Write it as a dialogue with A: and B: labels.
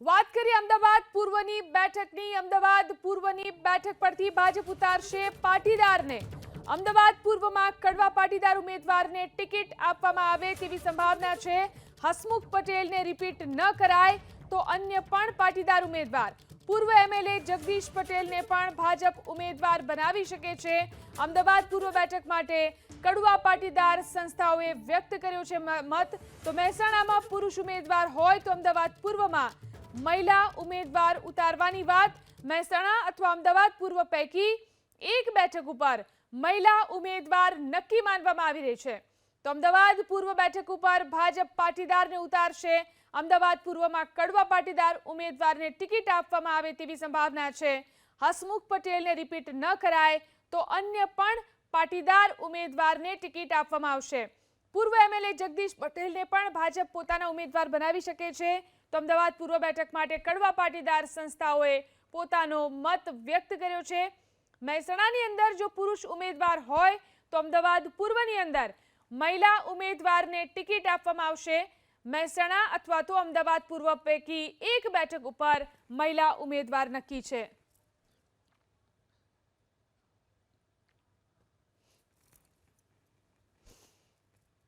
A: વાત કરીએ અમદાવાદ પૂર્વની બેઠકની. અમદાવાદ પૂર્વની બેઠક પરથી ભાજપ ઉતારશે પાટીદારને. અમદાવાદ પૂર્વમાં કડવા પાટીદાર ઉમેદવારને ટિકિટ આપવામાં આવે તેવી સંભાવના છે. હસમુખ પટેલને રિપીટ ન કરાય તો અન્ય પણ પાટીદાર ઉમેદવાર. પૂર્વ એમએલએ જગદીશ પટેલને પણ ભાજપ ઉમેદવાર બનાવી શકે છે. અમદાવાદ પૂર્વ બેઠક માટે કડવા પાટીદાર સંસ્થાઓએ વ્યક્ત કર્યો છે મત. તો મહેસાણામાં પુરુષ ઉમેદવાર હોય તો અમદાવાદ પૂર્વમાં મહિલા ઉમેદવાર ઉતારવાની વાત મહેસાણા અથવા અમદાવાદ પૂર્વ પૈકી એક બેઠક ઉપર મહિલા ઉમેદવાર નક્કી માનવામાં આવી રહી છે. તો અમદાવાદ પૂર્વ બેઠક ઉપર ભાજપ પાટીદારને ઉતારશે. અમદાવાદ પૂર્વમાં કડવા પાટીદાર ઉમેદવારને ટિકિટ આપવામાં આવે તેવી સંભાવના છે. હસમુખ પટેલને રિપીટ ન કરાય તો અન્ય પણ પાટીદાર ઉમેદવારને ટિકિટ આપવામાં આવશે. પૂર્વ એમએલએ જગદીશ પટેલને પણ ભાજપ પોતાના ઉમેદવાર બનાવી શકે છે. તો અમદાવાદ પૂર્વ બેઠક માટે કડવા પાટીદાર સંસ્થાઓએ પોતાનો મત વ્યક્ત કર્યો છે. મહેસાણાની અંદર જો પુરુષ ઉમેદવાર હોય, તો અમદાવાદ પૂર્વની અંદર મહિલા ઉમેદવારને ટિકિટ આપવામાં આવશે. મહેસાણા અથવા તો અમદાવાદ પૂર્વ પૈકી એક બેઠક ઉપર મહિલા ઉમેદવાર નક્કી છે.